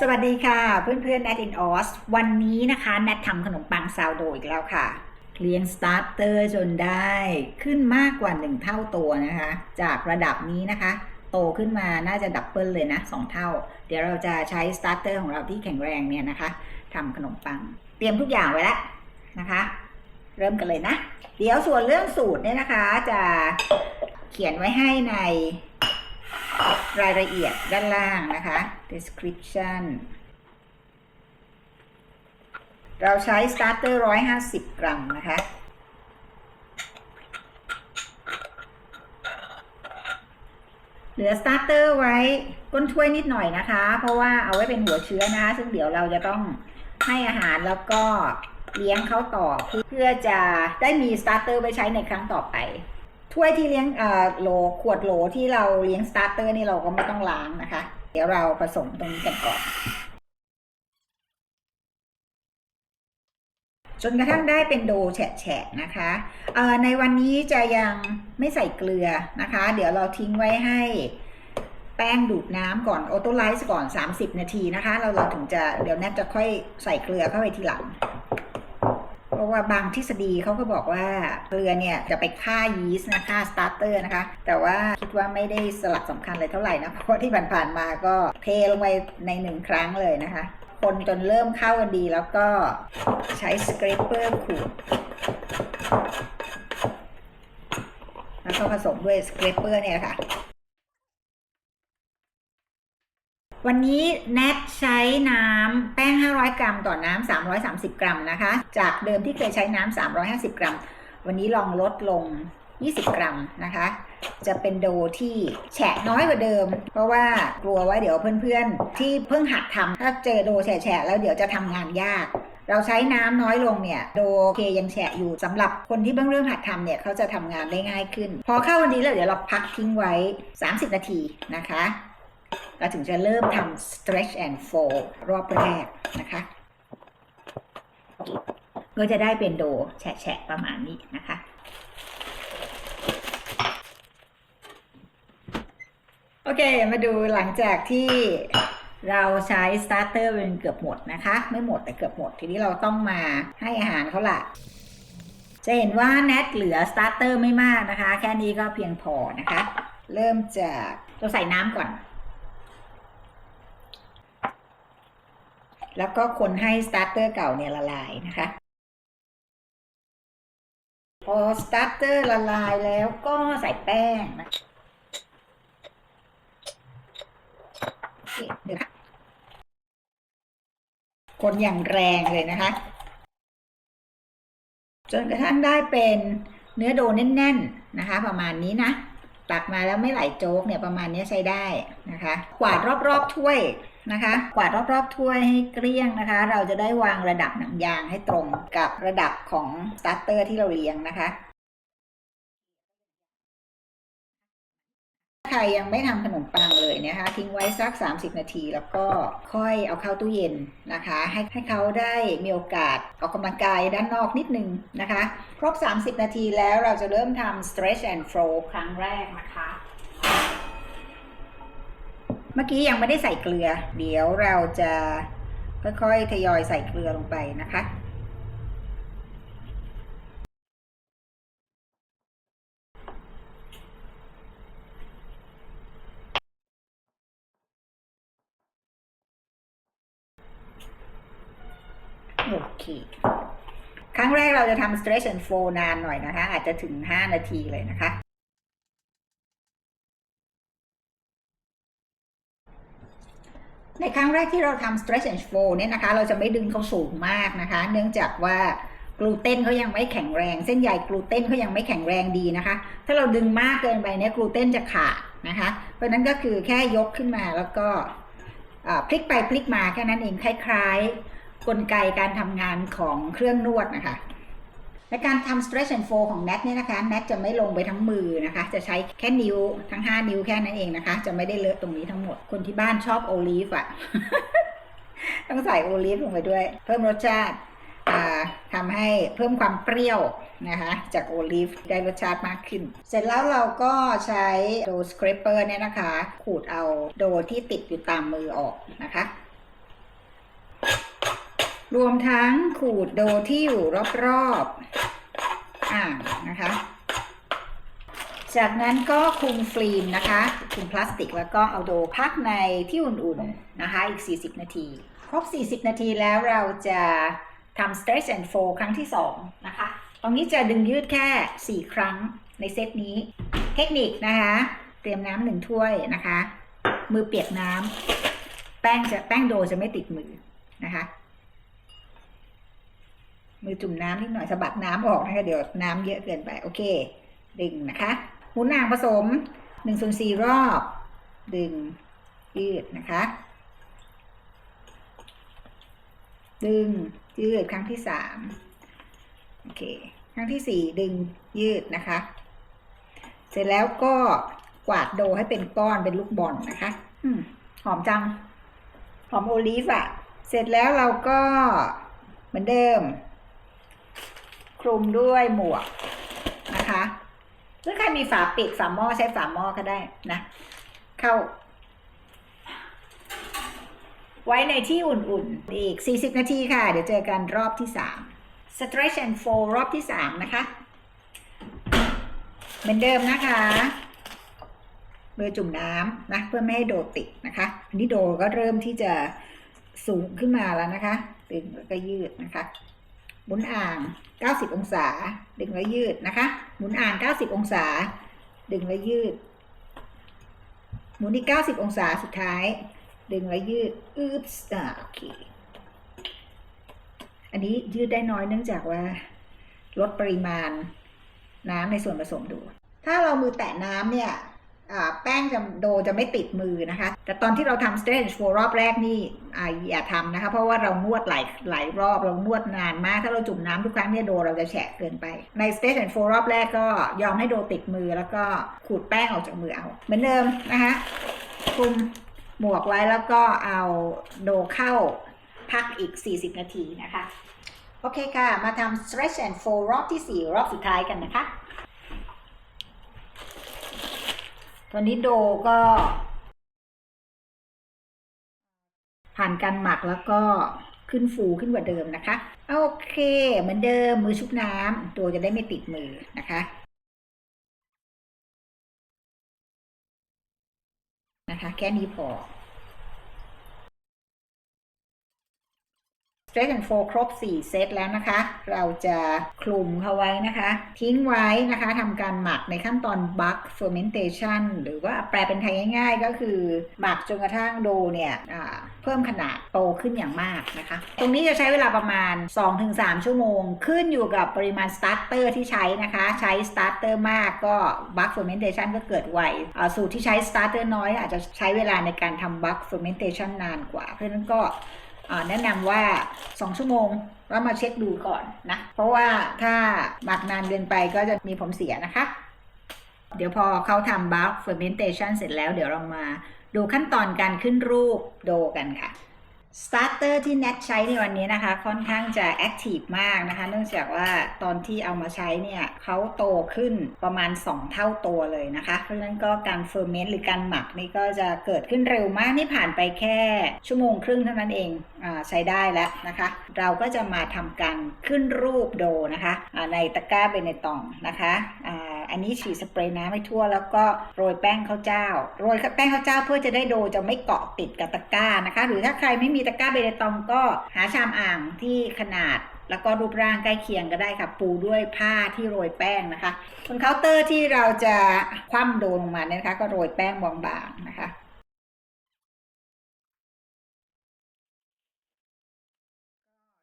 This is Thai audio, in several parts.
สวัสดีค่ะ เพื่อนๆ Nat in Oz วันนี้นะคะแนททำขนมปังซาวโดอีกแล้วค่ะ เลี้ยงสตาร์เตอร์จนได้ขึ้นมากกว่า 1 เท่าตัวนะคะ จากระดับนี้นะคะ โตขึ้นมาน่าจะดับเบิลเลยนะ 2 เท่า เดี๋ยวเราจะใช้สตาร์เตอร์ของเราที่แข็งแรงเนี่ยนะคะทำขนมปัง เตรียมทุกอย่างไว้แล้วนะคะ เริ่มกันเลยนะ เดี๋ยวส่วนเรื่องสูตรเนี่ยนะคะจะเขียนไว้ให้ใน รายละเอียดด้านล่างนะคะ description เราใช้ starter 150 กรัมนะคะ เหลือ starter ไว้ก้นถ้วยนิดหน่อยนะคะ เพราะว่าเอาไว้เป็นหัวเชื้อนะคะ ซึ่งเดี๋ยวเราจะต้องให้อาหารแล้วก็เลี้ยงเขาต่อเพื่อจะได้มี starter ไว้ใช้ในครั้งต่อไป ถ้วยที่เลี้ยงอ่อโหลขวดโหลที่เราเลี้ยงสตาร์เตอร์นี่เราก็ไม่ต้องล้างนะคะ เดี๋ยวเราผสมตรงนี้กันก่อน จนกระทั่งได้เป็นโดแฉะๆนะคะในวันนี้จะยังไม่ใส่เกลือนะคะ เดี๋ยวเราทิ้งไว้ให้แป้งดูดน้ำก่อนออโตไลซ์ก่อน 30 นาทีนะคะ เราเราถึงจะเดี๋ยวแนทจะค่อยใส่เกลือเข้าไปทีหลัง ราะว่าบางทฤษฎีเขาก็บอกว่าเกลือเนี่ยจะไปฆ่ายีสต์นะฆ่าสตาร์เตอร์นะคะ แต่ว่าคิดว่าไม่ได้สลักสำคัญเลยเท่าไหร่นะ เพราะที่ผ่านๆมาก็เทลงไปในหนึ่งครั้งเลยนะคะ คนจนเริ่มเข้ากันดีแล้วก็ใช้ส c ร a เปอร์ขูดแล้วก็ผสมด้วยส c ร a เปอร์เนี่ยค่ะ วันนี้แนทใช้น้ำแป้ง 500 กรัม ต่อน้ำ330 กรัมนะคะ จากเดิมที่เคยใช้น้ำ350 กรัม วันนี้ลองลดลง 20 กรัมนะคะ จะเป็นโดที่แฉะน้อยกว่าเดิม เพราะว่ากลัวว่าเดี๋ยวเพื่อนๆ ที่เพิ่งหัดทำถ้าเจอโดแฉะแล้วเดี๋ยวจะทำงานยากเราใช้น้ำน้อยลงเนี่ยโดเคยังแฉะอยู่สำหรับคนที่เพิ่งเริ่มหัดทำเนี่ยเขาจะทำงานได้ง่ายขึ้น พอเข้าวันนี้แล้วเดี๋ยวเราพักทิ้งไว้ 30 นาทีนะคะ เราถึงจะเริ่มทำ stretch and fold รอบแรกนะคะก็จะได้เป็นโดแฉะประมาณนี้นะคะโอเค มาดูหลังจากที่เราใช้สตาร์เตอร์เป็นเกือบหมดนะคะ ไม่หมดแต่เกือบหมด ทีนี้เราต้องมาให้อาหารเขาละจะเห็นว่าแนทเหลือสตาร์เตอร์ไม่มากนะคะ แค่นี้ก็เพียงพอนะคะ เริ่มจากเราใส่น้ำก่อน แล้วก็คนให้สตาร์เตอร์เก่าเนี่ยละลายนะคะ พอสตาร์เตอร์ละลายแล้วก็ใส่แป้งนะเคเดี๋ยวนะคนอย่างแรงเลยนะคะ จนกระทั่งได้เป็นเนื้อโดแน่นๆนะคะ ประมาณนี้นะ ตักมาแล้วไม่ไหลโจ๊กเนี่ยประมาณนี้ใช้ได้นะคะ กวาดรอบๆถ้วยนะคะ กวาดรอบๆถ้วยให้เกลี้ยงนะคะ เราจะได้วางระดับหนังยางให้ตรงกับระดับของสตาร์เตอร์ที่เราเลี้ยงนะคะ รยังไม่ทำขนมปังเลยนะคะ ทิ้งไว้สัก 30 นาที แล้วก็ค่อยเอาเข้าตู้เย็นนะคะ ให้ให้เขาได้มีโอกาสออกกำลังกายด้านนอกนิดนึงนะคะ ครบ 30 นาทีแล้วเราจะเริ่มทำ stretch and flow ครั้งแรกนะคะเมื่อกี้ยังไม่ได้ใส่เกลือ เดี๋ยวเราจะค่อยๆทยอยใส่เกลือลงไปนะคะ เราจะทำ stretch and flow นานหน่อยนะคะ อาจจะถึง 5 นาทีเลยนะคะ ในครั้งแรกที่เราทำ stretch and flow เนี่ยนะคะ เราจะไม่ดึงเขาสูงมากนะคะ เนื่องจากว่ากลูเตนเขายังไม่แข็งแรง เส้นใยกลูเตนเขายังไม่แข็งแรงดีนะคะ ถ้าเราดึงมากเกินไปเนี่ยกลูเตนจะขาดนะคะ เพราะนั้นก็คือแค่ยกขึ้นมาแล้วก็พลิกไปพลิกมาแค่นั้นเองคล้าย ๆ กลไกการทำงานของเครื่องนวดนะคะ ในการทำ stretch and fold ของแนทเนี่ยนะคะแนทจะไม่ลงไปทั้งมือนะคะ จะใช้แค่นิ้วทั้ง 5 นิ้วแค่นั้นเองนะคะ จะไม่ได้เลอะตรงนี้ทั้งหมด คนที่บ้านชอบโอลีฟอะต้องใส่โอลีฟลงไปด้วย เพิ่มรสชาติทำให้เพิ่มความเปรี้ยวนะคะ จากโอลีฟได้รสชาติมากขึ้น เสร็จแล้วเราก็ใช้โดสครปเปอร์เนี่ยนะคะ ขูดเอาโดที่ติดอยู่ตามมือออกนะคะ รวมทั้งขูดโดที่อยู่รอบๆ อ่างนะคะ จากนั้นก็คลุมฟิล์มนะคะคลุมพลาสติกแล้วก็เอาโดพักในที่อุ่นๆนะคะ อีก 40 นาที ครบ 40 นาทีแล้วเราจะทำ stretch and fold ครั้งที่ 2 นะคะ ตรงนี้จะดึงยืดแค่ 4 ครั้งในเซตนี้ เทคนิคนะคะ เตรียมน้ำหนึ่งถ้วยนะคะ มือเปียกน้ำแป้งจะแป้งโดจะไม่ติดมือนะคะ มือจุ่มน้ำนิดหน่อยสะบัดน้ำออกนะคะเดี๋ยวน้ำเยอะเกินไปโอเค ดึงนะคะหมุนอ่างผสม1ส่วน4รอบ ดึงยืดนะคะ ดึงยืดครั้งที่สามโอเค ครั้งที่สี่ดึงยืดนะคะ เสร็จแล้วก็กวาดโดให้เป็นก้อนเป็นลูกบอลนะคะอืหอมจัง หอมโอลีฟอะเสร็จแล้วเราก็เหมือนเดิม ลุมด้วยหมวกนะคะหรือใครมีฝาปิดฝาหม้อใช้ฝาหม้อก็ได้นะ เข้า ไว้ในที่อุ่นๆ อีก 40 นาทีค่ะ เดี๋ยวเจอกันรอบที่ 3 stretch and fold รอบที่ 3 นะคะ เหมือนเดิมนะคะมือจุ่มน้ำนะเพื่อไม่ให้โดติดนะคะ อันนี้โดก็เริ่มที่จะสูงขึ้นมาแล้วนะคะดึงแล้วก็ยืดนะคะ หมุนอ่าง 90 องศา ดึงแล้วยืดนะคะ หมุนอ่าง 90 องศา ดึงแล้วยืด หมุนอีก90 องศาสุดท้าย ดึงแล้วยืดอึ๊บอ่าโอเค อันนี้ยืดได้น้อยเนื่องจากว่า ลดปริมาณน้ำในส่วนผสมดู ถ้าเรามือแตะน้ำเนี่ย แป้งจะโดจะไม่ติดมือนะคะ แต่ตอนที่เราทำ stretch for รอบแรกนี่ออย่าทำนะคะ เพราะว่าเรานวดหลายหลายรอบเรานวดนานมาก ถ้าเราจุ่มน้ำทุกครั้งเนี่ยโดเราจะแฉะเกินไป ใน stretch and for รอบแรกก็ยอมให้โดติดมือแล้วก็ขูดแป้งออกจากมือเอา เหมือนเดิมนะคะคลุมหมวกไว้แล้วก็เอาโดเข้าพักอีก 40 นาทีนะคะ โอเคค่ะ มาทำ stretch and fold รอบที่ 4 รอบสุดท้ายกันนะคะ ตอนนี้โดก็ ผ่านการหมักแล้วก็ขึ้นฟูขึ้นกว่าเดิมนะคะ โอเค เหมือนเดิมมือชุบน้ำตัวจะได้ไม่ติดมือนะคะนะคะ แค่นี้พอ Stretch and Fold ครบ 4 เซตแล้วนะคะ เราจะคลุมเขาไว้นะคะ ทิ้งไว้นะคะทำการหมักในขั้นตอน Bulk Fermentation หรือว่าแปลเป็นไทยง่าย ๆ ก็คือหมักจนกระทั่งโดเนี่ยเพิ่มขนาดโตขึ้นอย่างมากนะคะ ตรงนี้จะใช้เวลาประมาณ 2-3 ชั่วโมง ขึ้นอยู่กับปริมาณสตาร์เตอร์ที่ใช้นะคะ ใช้สตาร์เตอร์มากก็ Bulk Fermentation ก็เกิดไวสูตรที่ใช้สตาร์เตอร์น้อยอาจจะใช้เวลาในการทำ Bulk Fermentation นานกว่า เพราะฉะนั้นก็ แนะนำว่า 2 ชั่วโมงแล้วมาเช็คดูก่อนนะ เพราะว่าถ้าหมักนานเกินไปก็จะมีผลเสียนะคะ เดี๋ยวพอเขาทำบัฟเฟอร์เมนเทชันเสร็จแล้วเดี๋ยวเรามาดูขั้นตอนการขึ้นรูปโดกันค่ะ starter ที่ Nat ใช้ในวันนี้นะคะ ค่อนข้างจะ active มากนะคะ เนื่องจากว่าตอนที่เอามาใช้เนี่ยเขาโตขึ้นประมาณ 2 เท่าตัวเลยนะคะ เพราะฉะนั้นก็การ ferment หรือการหมักนี่ก็จะเกิดขึ้นเร็วมากนี่ผ่านไปแค่ชั่วโมงครึ่งเท่านั้นเองอใช้ได้แล้วนะคะ เราก็จะมาทำการขึ้นรูปโดนะคะในตะกร้าเบเนตองนะคะ อันนี้ฉีดสเปรย์น้ำให้ทั่ว แล้วก็โรยแป้งข้าวเจ้า โรยแป้งข้าวเจ้าเพื่อจะได้โดจะไม่เกาะติดกับตะกร้านะคะ หรือถ้าใครไม่มีตะกร้าเบเนตองก็หาชามอ่างที่ขนาดแล้วก็รูปร่างใกล้เคียงก็ได้ค่ะ ปูด้วยผ้าที่โรยแป้งนะคะบนเคาน์เตอร์ที่เราจะคว่ำโดลงมาเนี่ยนะคะ ก็โรยแป้งบางๆนะคะ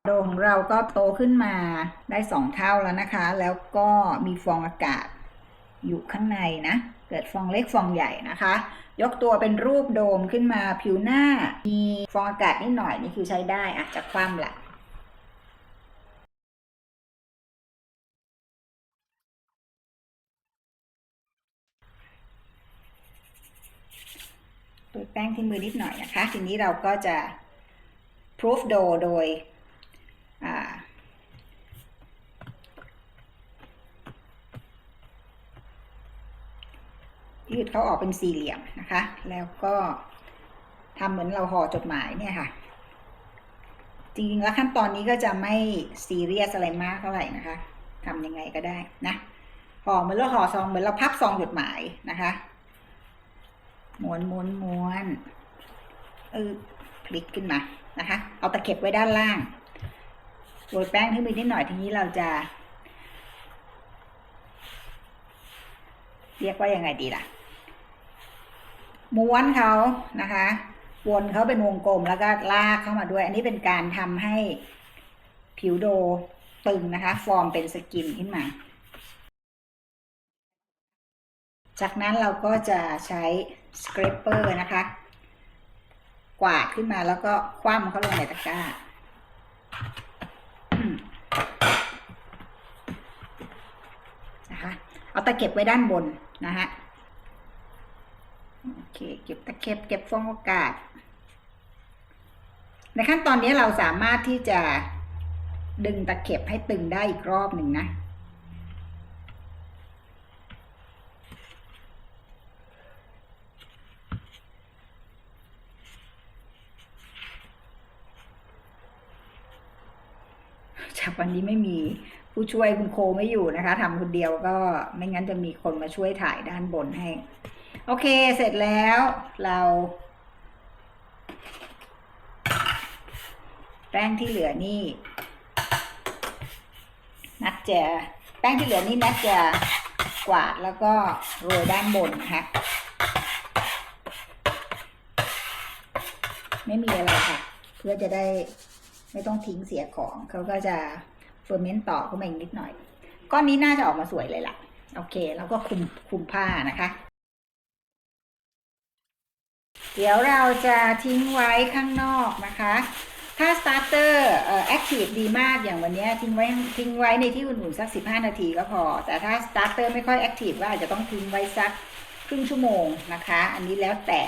โดของเราก็โตขึ้นมาได้สองเท่าแล้วนะคะ แล้วก็มีฟองอากาศ อยู่ข้างในนะ เกิดฟองเล็กฟองใหญ่นะคะ ยกตัวเป็นรูปโดมขึ้นมาผิวหน้า มีฟองอากาศนิดหน่อยนี่คือใช้ได้อาจจะคว่ำละโรยแป้งที่มือนิดหน่อยนะคะ ทีนี้เราก็จะ proof dough โดยอ่า ยืดเขาออกเป็นสี่เหลี่ยมนะคะ แล้วก็ทำเหมือนเราห่อจดหมายเนี่ยค่ะ จริงๆแล้วขั้นตอนนี้ก็จะไม่ซีเรียสอะไรมากเท่าไหร่นะคะทำยังไงก็ได้นะห่อเหมือนเราห่อซองเหมือนเราพับซองจดหมายนะคะม้วนม้วนม้วนเออพลิกขึ้นมานะคะ เอาตะเข็บไว้ด้านล่างโรยแป้งขึ้นไปนิดหน่อยทีนี้เราจะเรียกว่ายังไงดีล่ะ ม้วนเขานะคะวนเขาเป็นวงกลมแล้วก็ลากเข้ามาด้วย อันนี้เป็นการทำให้ผิวโดตึงนะคะ ฟอร์มเป็นสกินขึ้นมา จากนั้นเราก็จะใช้สครปเปอร์นะคะ กวาดขึ้นมาแล้วก็คว่ำเขาลงในตะกร้านะคะ เอาตะเก็บไว้ด้านบนนะฮะ โอเค เก็บตะเข็บเก็บฟองอากาศ ในขั้นตอนนี้เราสามารถที่จะดึงตะเข็บให้ตึงได้อีกรอบหนึ่งนะจากวันนี้ไม่มีผู้ช่วยคุณโคไม่อยู่นะคะทำคนเดียวก็ไม่งั้นจะมีคนมาช่วยถ่ายด้านบนให้ โอเคเสร็จแล้วเราแป้งที่เหลือนี่นัดจะแป้งที่เหลือนี่นัดจะกวาดแล้วก็โรยด้านบนนะคะไม่มีอะไรค่ะ เพื่อจะได้ไม่ต้องทิ้งเสียของเขาก็จะเฟอร์เมนต์ต่อเข้ามาอีกนิดหน่อย ก้อนนี้น่าจะออกมาสวยเลยล่ะ โอเค แล้วก็คุมคุมผ้านะคะ เดี๋ยวเราจะทิ้งไว้ข้างนอกนะคะ ถ้าสตาร์เตอร์แอคทีฟดีมากอย่างวันนี้ทิ้งไว้ทิ้งไว้ในที่อุ่นๆสัก 15 นาทีก็พอ แต่ถ้าสตาร์เตอร์ไม่ค่อยแอคทีฟก็อาจจะต้องทิ้งไว้สักครึ่งชั่วโมงนะคะ อันนี้แล้วแต่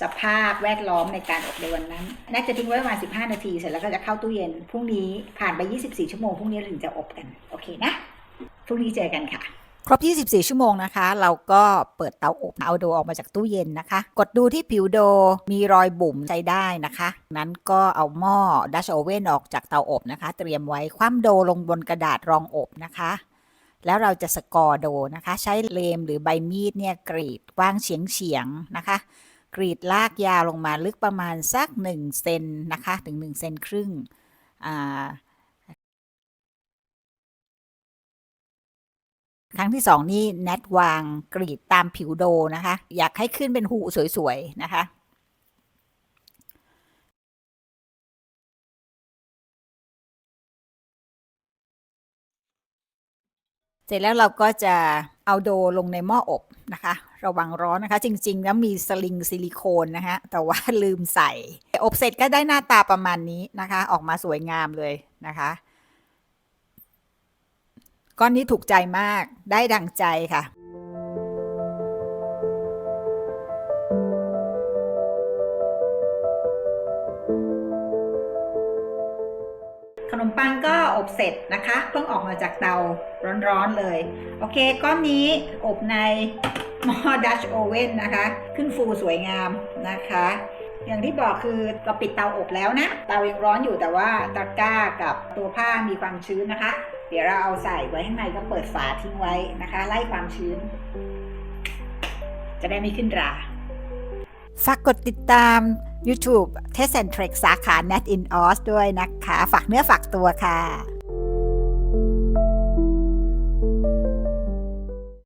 สภาพแวดล้อมในการอบในวันนั้น น่าจะทิ้งไว้ประมาณ 15 นาที เสร็จแล้วก็จะเข้าตู้เย็น พรุ่งนี้ผ่านไป 24 ชั่วโมง พรุ่งนี้ถึงจะอบกัน โอเคนะ พรุ่งนี้เจอกันค่ะ ครบ 24 ชั่วโมงนะคะ เราก็เปิดเตาอบเอาโดออกมาจากตู้เย็นนะคะ กดดูที่ผิวโดมีรอยบุ๋มใช้ได้นะคะ นั้นก็เอาหม้อดัชโอเว่นออกจากเตาอบนะคะ เตรียมไว้คว่ำโดลงบนกระดาษรองอบนะคะ แล้วเราจะสกอร์โดนะคะ ใช้เลมหรือใบมีดเนี่ยกรีดกว้างเฉียงเฉียงๆนะคะ กรีดลากยาวลงมาลึกประมาณสัก1เซนนะคะ ถึง1เซนครึ่งอ่า ครั้งที่สองนี่แนทวางกรีดตามผิวโดนะคะ อยากให้ขึ้นเป็นหูสวยๆ นะคะเสร็จแล้วเราก็จะเอาโดลงในหม้ออบนะคะ ระวังร้อนนะคะ จริงๆ แล้วมีสลิงซิลิโคนนะคะแต่ว่าลืมใส่ อบเสร็จก็ได้หน้าตาประมาณนี้นะคะ ออกมาสวยงามเลยนะคะ ก้อนนี้ถูกใจมากได้ดังใจค่ะขนมปังก็อบเสร็จนะคะ เพิ่งออกมาจากเตาร้อนๆเลย โอเค ก้อนนี้อบในหม้อดัชโอเว่นนะคะ ขึ้นฟูสวยงามนะคะ อย่างที่บอกคือเราปิดเตาอบแล้วนะ เตายังร้อนอยู่แต่ว่าตะกร้ากับตัวผ้ามีความชื้นนะคะ เดี๋ยวเราเอาใส่ไว้ข้างในก็เปิดฝาทิ้งไว้นะคะ ไล่ความชื้น จะได้ไม่ขึ้นราฝากกดติดตาม YouTube Test and Trick สาขา Net in Oz ด้วยนะคะ ฝากเนื้อฝากตัวค่ะ